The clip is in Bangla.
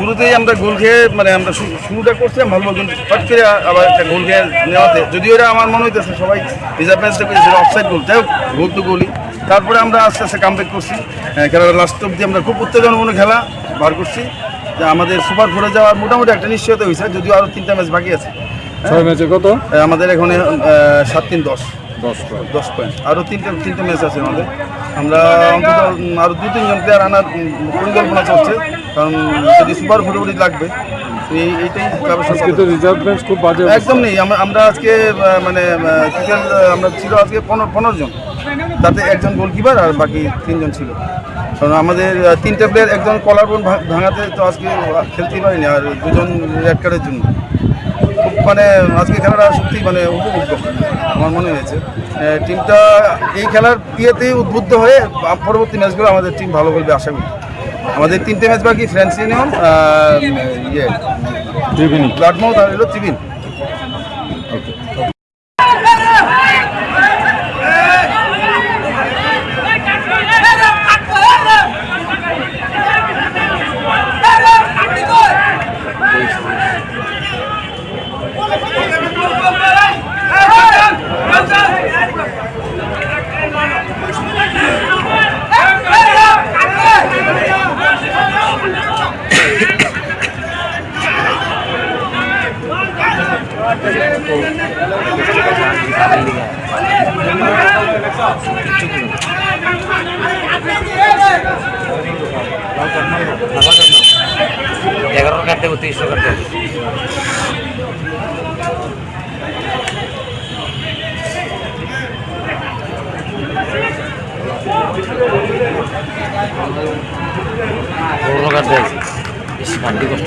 শুরুতেই আমরা গোল খেয়ে মানে আমরা শুরুটা করছিলাম ভালো কিন্তু হট করে আবার একটা গোল খেয়ে নেওয়াতে। যদিও এটা আমার মনে হইতেছে সবাই রিজার্ভ ম্যাচটা করেছিল অফসাইড গোল যাই হোক গোল তো গোলই তারপরে আমরা আস্তে আস্তে কামব্যাক করছি। খেলার লাস্ট অব্দি আমরা খুব উত্তেজনাপূর্ণ খেলা বার করছি। যে আমাদের সুপার ফোরে যাওয়ার মোটামুটি একটা নিশ্চয়তা হয়েছে যদিও আরও তিনটা ম্যাচ বাকি আছে। ছয় ম্যাচে কত? আমাদের এখানে সাত তিন দশ। দশ পয়েন্ট দশ পয়েন্ট আরও তিনটে তিনটে ম্যাচ আছে আমাদের। আমরা অন্তত আরও দু তিনজন প্লেয়ার আনার পরিকল্পনা চলছে। কারণ যদি সুপার ফুটবলি লাগবে এই এইটাই রিজার্ভ খুব বাজে একদম নেই। আমরা আজকে মানে টোটাল আমরা ছিল আজকে পনেরো পনেরো জন। তাতে একজন গোলকিপার আর বাকি তিনজন ছিল। কারণ আমাদের তিনটে প্লেয়ার একজন কলার বোন ভাঙাতে তো আজকে খেলতেই পারিনি আর দুজন রেড কার্ডের জন্য। মানে আজকে খেলাটা সত্যি মানে উপভোগ্য। আমার মনে হয়েছে। টিমটা এই খেলার ইয়েতেই উদ্বুদ্ধ হয়ে পরবর্তী ম্যাচগুলো আমাদের টিম ভালো করবে আশা করি। আমাদের তিনটে ম্যাচ বাকি ফ্রেন্স ইউনিয়ন ইয়ে ত্রিবিন ব্লাডমাউথ আর হলো ত্রিবিন এগারো কাটতে তেইশশো কাটতে পনেরো কাটতে বেশি কাটতে কষ্ট